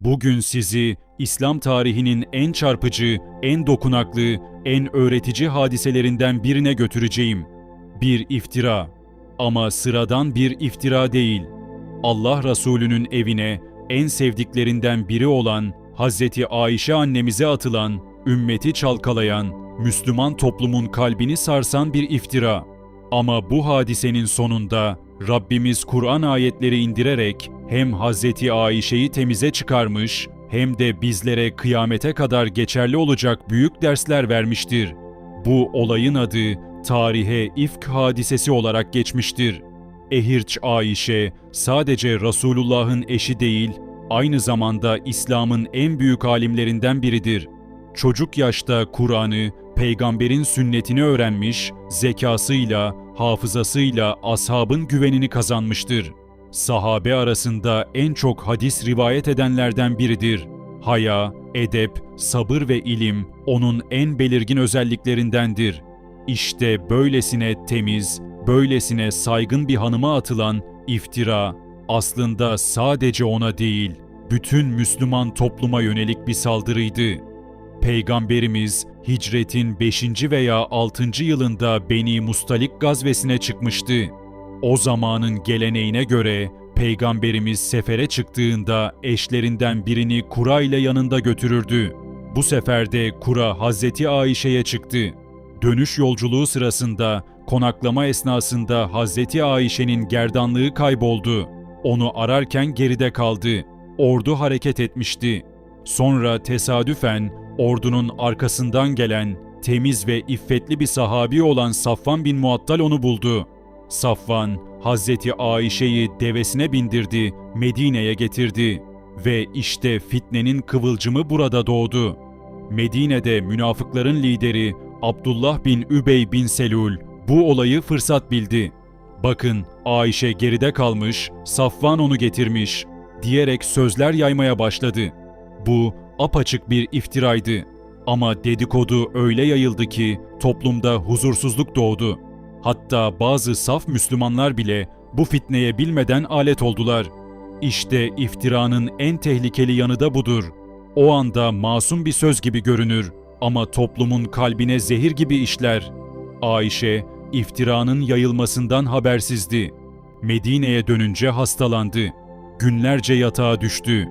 Bugün sizi İslam tarihinin en çarpıcı, en dokunaklı, en öğretici hadiselerinden birine götüreceğim. Bir iftira. Ama sıradan bir iftira değil. Allah Resulü'nün evine en sevdiklerinden biri olan Hazreti Ayşe annemize atılan, ümmeti çalkalayan, Müslüman toplumun kalbini sarsan bir iftira. Ama bu hadisenin sonunda Rabbimiz Kur'an ayetleri indirerek hem Hazreti Ayşe'yi temize çıkarmış hem de bizlere kıyamete kadar geçerli olacak büyük dersler vermiştir. Bu olayın adı tarihe ifk hadisesi olarak geçmiştir. Ehirç Ayşe sadece Resulullah'ın eşi değil, aynı zamanda İslam'ın en büyük alimlerinden biridir. Çocuk yaşta Kur'an'ı, peygamberin sünnetini öğrenmiş, zekasıyla, hafızasıyla ashabın güvenini kazanmıştır. Sahabe arasında en çok hadis rivayet edenlerden biridir. Haya, edep, sabır ve ilim onun en belirgin özelliklerindendir. İşte böylesine temiz, böylesine saygın bir hanıma atılan iftira aslında sadece ona değil, bütün Müslüman topluma yönelik bir saldırıydı. Peygamberimiz hicretin 5. veya 6. yılında Beni Mustalik gazvesine çıkmıştı. O zamanın geleneğine göre Peygamberimiz sefere çıktığında eşlerinden birini Kura ile yanında götürürdü. Bu seferde Kura Hazreti Ayşe'ye çıktı. Dönüş yolculuğu sırasında konaklama esnasında Hazreti Ayşe'nin gerdanlığı kayboldu. Onu ararken geride kaldı. Ordu hareket etmişti. Sonra tesadüfen ordunun arkasından gelen temiz ve iffetli bir sahabi olan Safvan bin Muattal onu buldu. Safvan, Hazreti Ayşe'yi devesine bindirdi, Medine'ye getirdi ve işte fitnenin kıvılcımı burada doğdu. Medine'de münafıkların lideri Abdullah bin Übey bin Selul bu olayı fırsat bildi. Bakın Ayşe geride kalmış, Safvan onu getirmiş diyerek sözler yaymaya başladı. Bu apaçık bir iftiraydı. Ama dedikodu öyle yayıldı ki toplumda huzursuzluk doğdu. Hatta bazı saf Müslümanlar bile bu fitneye bilmeden alet oldular. İşte iftiranın en tehlikeli yanı da budur. O anda masum bir söz gibi görünür ama toplumun kalbine zehir gibi işler. Ayşe, iftiranın yayılmasından habersizdi. Medine'ye dönünce hastalandı. Günlerce yatağa düştü.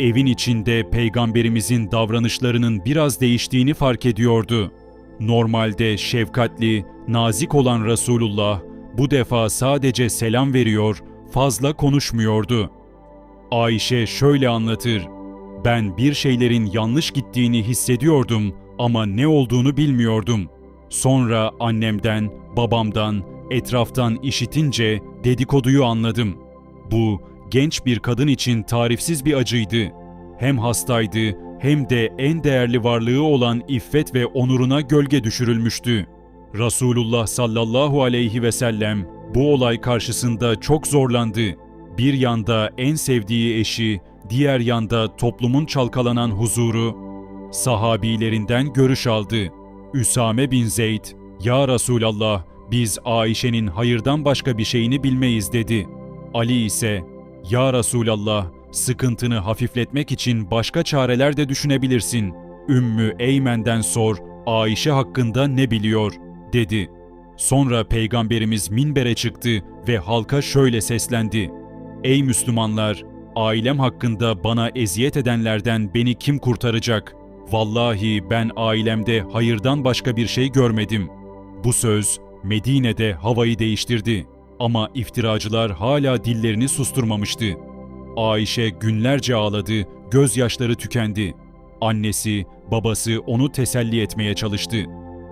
Evin içinde peygamberimizin davranışlarının biraz değiştiğini fark ediyordu. Normalde şefkatli, nazik olan Resulullah bu defa sadece selam veriyor, fazla konuşmuyordu. Ayşe şöyle anlatır. Ben bir şeylerin yanlış gittiğini hissediyordum ama ne olduğunu bilmiyordum. Sonra annemden, babamdan, etraftan işitince dedikoduyu anladım. Bu genç bir kadın için tarifsiz bir acıydı. Hem hastaydı hem de en değerli varlığı olan iffet ve onuruna gölge düşürülmüştü. Resulullah sallallahu aleyhi ve sellem bu olay karşısında çok zorlandı. Bir yanda en sevdiği eşi, diğer yanda toplumun çalkalanan huzuru, sahabilerinden görüş aldı. Üsame bin Zeyd, ''Ya Resulallah, biz Ayşe'nin hayırdan başka bir şeyini bilmeyiz.'' dedi. Ali ise, ''Ya Resulallah, sıkıntını hafifletmek için başka çareler de düşünebilirsin. Ümmü Eymen'den sor, Ayşe hakkında ne biliyor?'' dedi. Sonra Peygamberimiz minbere çıktı ve halka şöyle seslendi. Ey Müslümanlar! Ailem hakkında bana eziyet edenlerden beni kim kurtaracak? Vallahi ben ailemde hayırdan başka bir şey görmedim. Bu söz Medine'de havayı değiştirdi. Ama iftiracılar hala dillerini susturmamıştı. Ayşe günlerce ağladı, gözyaşları tükendi. Annesi, babası onu teselli etmeye çalıştı.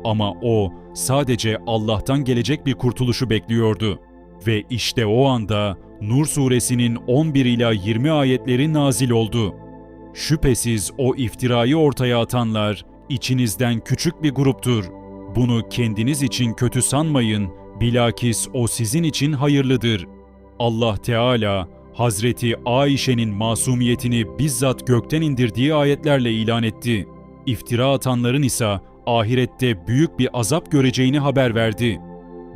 Ama o sadece Allah'tan gelecek bir kurtuluşu bekliyordu. Ve işte o anda Nur suresinin 11 ila 20 ayetleri nazil oldu. Şüphesiz o iftirayı ortaya atanlar içinizden küçük bir gruptur. Bunu kendiniz için kötü sanmayın, bilakis o sizin için hayırlıdır. Allah Teala Hazreti Ayşe'nin masumiyetini bizzat gökten indirdiği ayetlerle ilan etti. İftira atanların ise ahirette büyük bir azap göreceğini haber verdi.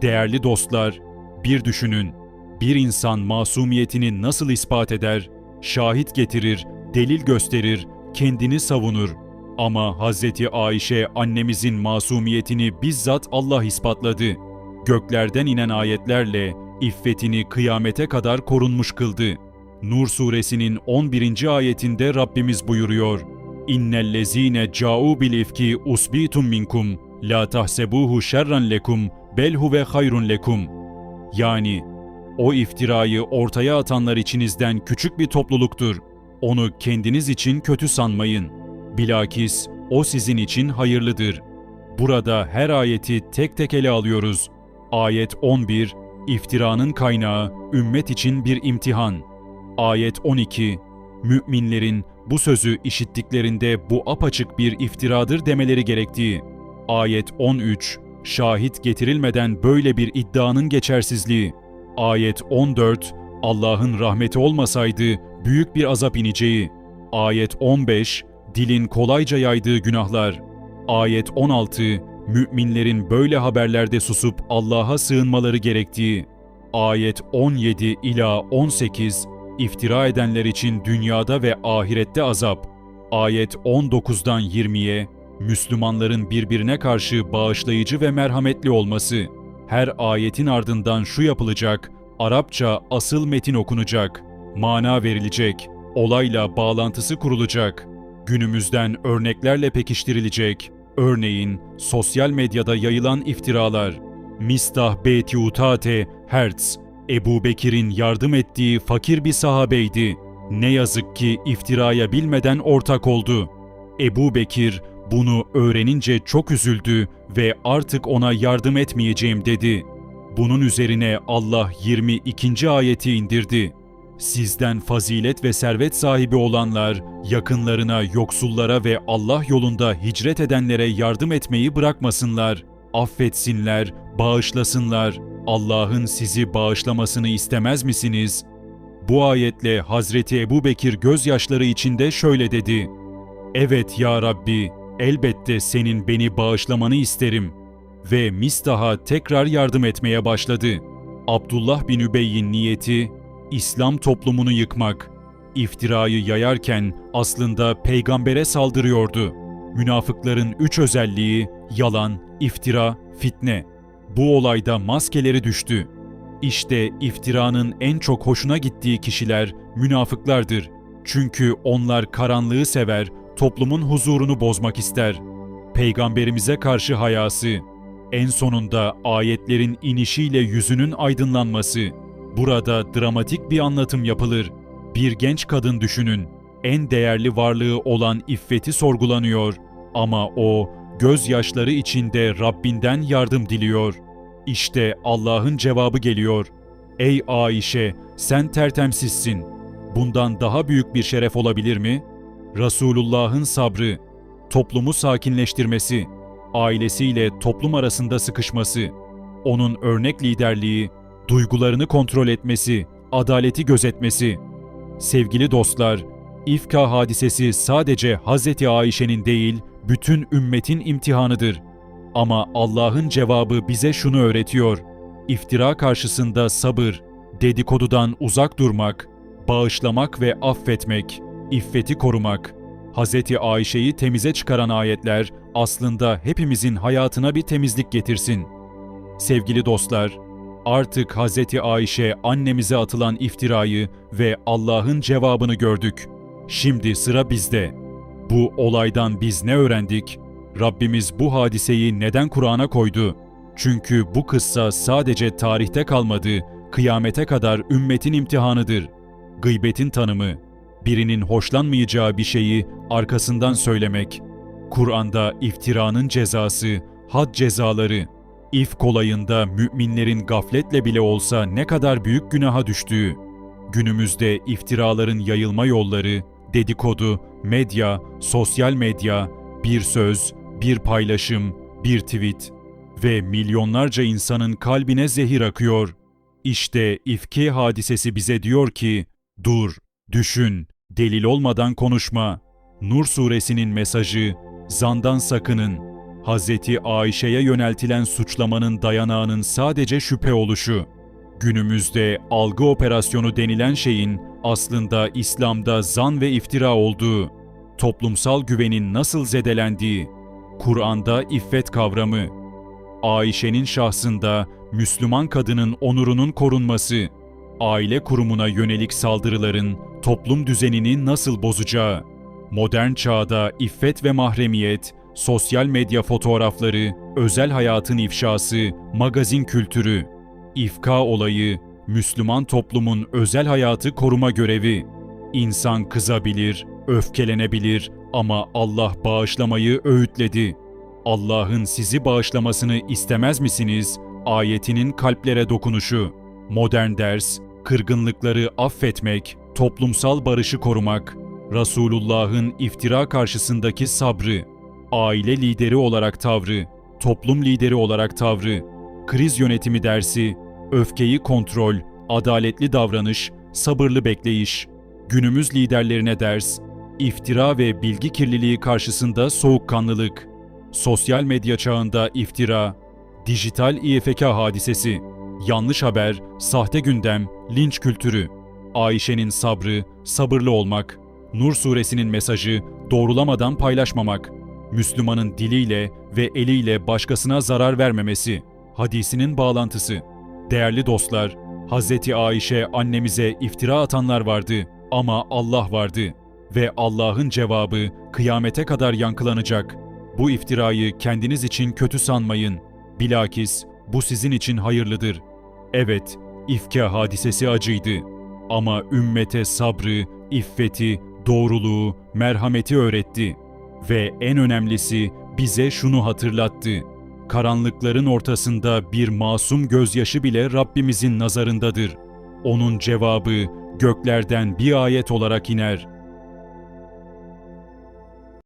Değerli dostlar, bir düşünün. Bir insan masumiyetini nasıl ispat eder? Şahit getirir, delil gösterir, kendini savunur. Ama Hazreti Ayşe annemizin masumiyetini bizzat Allah ispatladı. Göklerden inen ayetlerle iffetini kıyamete kadar korunmuş kıldı. Nur suresinin 11. ayetinde Rabbimiz buyuruyor. İnnellezîne câû bil ifki usbitum minkum la tahsebuhu şerran lekum bel huve hayrun lekum. Yani o iftirayı ortaya atanlar içinizden küçük bir topluluktur. Onu kendiniz için kötü sanmayın. Bilakis o sizin için hayırlıdır. Burada her ayeti tek tek ele alıyoruz. Ayet 11, iftiranın kaynağı ümmet için bir imtihan. Ayet 12, müminlerin bu sözü işittiklerinde bu apaçık bir iftiradır demeleri gerektiği. Ayet 13, şahit getirilmeden böyle bir iddianın geçersizliği. Ayet 14, Allah'ın rahmeti olmasaydı büyük bir azap ineceği. Ayet 15, dilin kolayca yaydığı günahlar. Ayet 16, müminlerin böyle haberlerde susup Allah'a sığınmaları gerektiği. Ayet 17 ila 18, iftira edenler için dünyada ve ahirette azap. Ayet 19'dan 20'ye, Müslümanların birbirine karşı bağışlayıcı ve merhametli olması. Her ayetin ardından şu yapılacak, Arapça asıl metin okunacak, mana verilecek, olayla bağlantısı kurulacak, günümüzden örneklerle pekiştirilecek. Örneğin sosyal medyada yayılan iftiralar. Mistah Betiutate Hertz, Ebu Bekir'in yardım ettiği fakir bir sahabeydi. Ne yazık ki iftiraya bilmeden ortak oldu. Ebu Bekir bunu öğrenince çok üzüldü ve artık ona yardım etmeyeceğim dedi. Bunun üzerine Allah 22. ayeti indirdi. Sizden fazilet ve servet sahibi olanlar, yakınlarına, yoksullara ve Allah yolunda hicret edenlere yardım etmeyi bırakmasınlar. Affetsinler, bağışlasınlar. Allah'ın sizi bağışlamasını istemez misiniz? Bu ayetle Hazreti Ebu Bekir gözyaşları içinde şöyle dedi. Evet ya Rabbi, elbette senin beni bağışlamanı isterim. Ve Mistah'a tekrar yardım etmeye başladı. Abdullah bin Übey'in niyeti, İslam toplumunu yıkmak. İftirayı yayarken aslında peygambere saldırıyordu. Münafıkların üç özelliği yalan, iftira, fitne. Bu olayda maskeleri düştü. İşte iftiranın en çok hoşuna gittiği kişiler münafıklardır. Çünkü onlar karanlığı sever, toplumun huzurunu bozmak ister. Peygamberimize karşı hayası, en sonunda ayetlerin inişiyle yüzünün aydınlanması. Burada dramatik bir anlatım yapılır. Bir genç kadın düşünün. En değerli varlığı olan iffeti sorgulanıyor ama o gözyaşları içinde Rabbinden yardım diliyor. İşte Allah'ın cevabı geliyor. Ey Ayşe, sen tertemsizsin. Bundan daha büyük bir şeref olabilir mi? Resulullah'ın sabrı, toplumu sakinleştirmesi, ailesiyle toplum arasında sıkışması, onun örnek liderliği, duygularını kontrol etmesi, adaleti gözetmesi. Sevgili dostlar, İfka hadisesi sadece Hazreti Ayşe'nin değil, bütün ümmetin imtihanıdır. Ama Allah'ın cevabı bize şunu öğretiyor. İftira karşısında sabır, dedikodudan uzak durmak, bağışlamak ve affetmek, iffeti korumak. Hazreti Ayşe'yi temize çıkaran ayetler aslında hepimizin hayatına bir temizlik getirsin. Sevgili dostlar, artık Hazreti Ayşe annemize atılan iftirayı ve Allah'ın cevabını gördük. Şimdi sıra bizde. Bu olaydan biz ne öğrendik? Rabbimiz bu hadiseyi neden Kur'an'a koydu? Çünkü bu kıssa sadece tarihte kalmadı, kıyamete kadar ümmetin imtihanıdır. Gıybetin tanımı, birinin hoşlanmayacağı bir şeyi arkasından söylemek. Kur'an'da iftiranın cezası, had cezaları, if kolayında müminlerin gafletle bile olsa ne kadar büyük günaha düştüğü, günümüzde iftiraların yayılma yolları, dedikodu, medya, sosyal medya, bir söz, bir paylaşım, bir tweet ve milyonlarca insanın kalbine zehir akıyor. İşte ifki hadisesi bize diyor ki, dur, düşün, delil olmadan konuşma. Nur suresinin mesajı, zandan sakının. Hazreti Ayşe'ye yöneltilen suçlamanın dayanağının sadece şüphe oluşu. Günümüzde algı operasyonu denilen şeyin aslında İslam'da zan ve iftira olduğu, toplumsal güvenin nasıl zedelendiği, Kur'an'da iffet kavramı, Ayşe'nin şahsında Müslüman kadının onurunun korunması, aile kurumuna yönelik saldırıların toplum düzenini nasıl bozacağı, modern çağda iffet ve mahremiyet, sosyal medya fotoğrafları, özel hayatın ifşası, magazin kültürü, ifka olayı, Müslüman toplumun özel hayatı koruma görevi. İnsan kızabilir, öfkelenebilir ama Allah bağışlamayı öğütledi. Allah'ın sizi bağışlamasını istemez misiniz? Ayetinin kalplere dokunuşu. Modern ders, kırgınlıkları affetmek, toplumsal barışı korumak, Resulullah'ın iftira karşısındaki sabrı, aile lideri olarak tavrı, toplum lideri olarak tavrı, kriz yönetimi dersi, öfkeyi kontrol, adaletli davranış, sabırlı bekleyiş, günümüz liderlerine ders, iftira ve bilgi kirliliği karşısında soğukkanlılık, sosyal medya çağında iftira, dijital İFK hadisesi, yanlış haber, sahte gündem, linç kültürü, Ayşe'nin sabrı, sabırlı olmak, Nur suresinin mesajı doğrulamadan paylaşmamak, Müslümanın diliyle ve eliyle başkasına zarar vermemesi, hadisinin bağlantısı. Değerli dostlar, Hz. Ayşe annemize iftira atanlar vardı ama Allah vardı ve Allah'ın cevabı kıyamete kadar yankılanacak. Bu iftirayı kendiniz için kötü sanmayın. Bilakis bu sizin için hayırlıdır. Evet, ifke hadisesi acıydı. Ama ümmete sabrı, iffeti, doğruluğu, merhameti öğretti. Ve en önemlisi bize şunu hatırlattı. Karanlıkların ortasında bir masum gözyaşı bile Rabbimizin nazarındadır. Onun cevabı göklerden bir ayet olarak iner.